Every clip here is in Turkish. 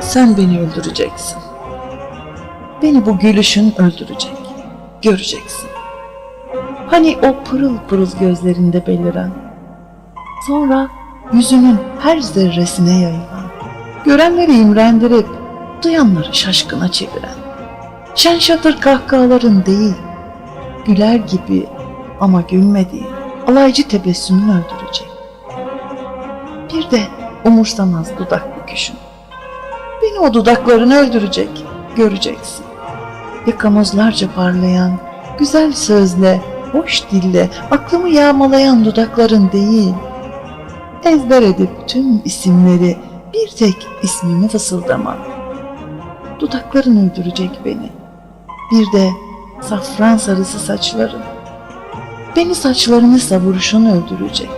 Sen beni öldüreceksin. Beni bu gülüşün öldürecek. Göreceksin. Hani o pırıl pırıl gözlerinde beliren. Sonra yüzünün her zerresine yayılan. Görenleri imrendirip duyanları şaşkına çeviren. Şen şatır kahkahaların değil, güler gibi ama gülmediği alaycı tebessümünü öldürecek. Bir de umursamaz dudak büküşün. Beni o dudakların öldürecek, göreceksin. Yakamozlarca parlayan, güzel sözle, hoş dille, aklımı yağmalayan dudakların değil. Ezber edip tüm isimleri bir tek ismimi fısıldama. Dudakların öldürecek beni. Bir de safran sarısı saçların. Beni saçlarını savuruşun öldürecek.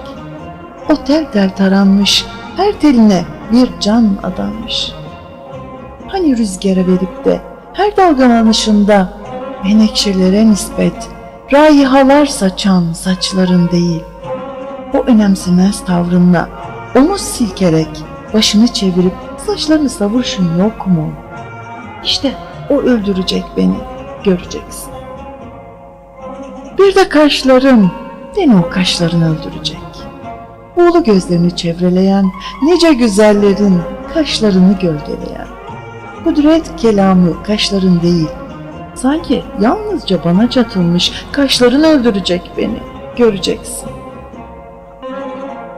O tel tel taranmış, her teline bir can adanmış.'' Hani rüzgara verip de her dalgalanışında menekşelere nispet raihalar saçan saçların değil. O önemsemez tavrınla omuz silkerek başını çevirip saçlarını savuruşun yok mu? İşte o öldürecek beni, göreceksin. Bir de kaşların, beni o kaşların öldürecek. Buğulu gözlerini çevreleyen, nice güzellerin kaşlarını gölgeleyen kudret kelamı kaşların değil. Sanki yalnızca bana çatılmış kaşların öldürecek beni. Göreceksin.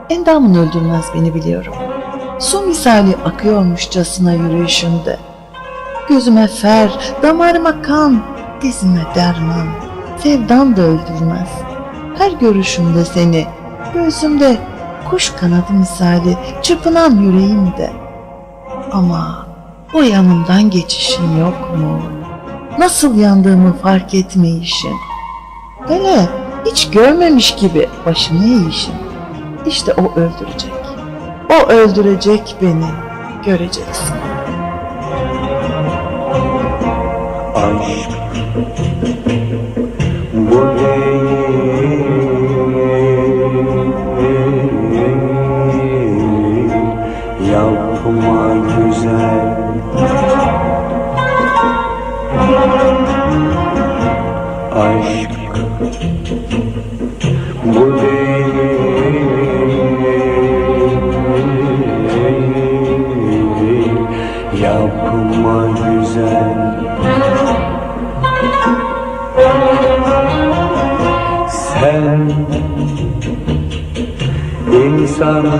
Endamın öldürmez beni biliyorum. Su misali akıyormuşçasına yürüyüşünde. Gözüme fer, damarıma kan, dizime derman. Sevdan da öldürmez. Her görüşümde seni, göğsümde kuş kanadı misali çırpınan yüreğimde. Ama o yanımdan geçişin yok mu? Nasıl yandığımı fark etmeyişin. Hele hiç görmemiş gibi başını eğişin. İşte o öldürecek. O öldürecek beni. Göreceksin. Aşk bu değil Yapma güzel insanı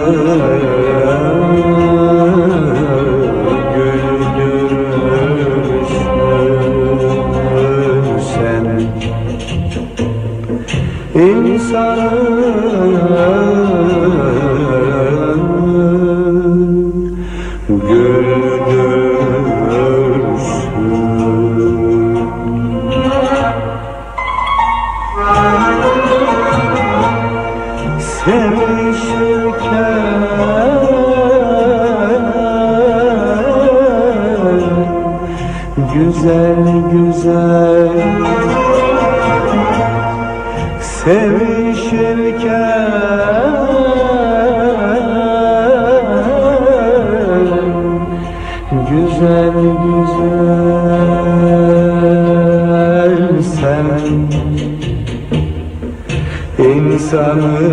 güldürürsün sen İnsanı Güzel güzel Sevişirken Güzel güzel İnsanı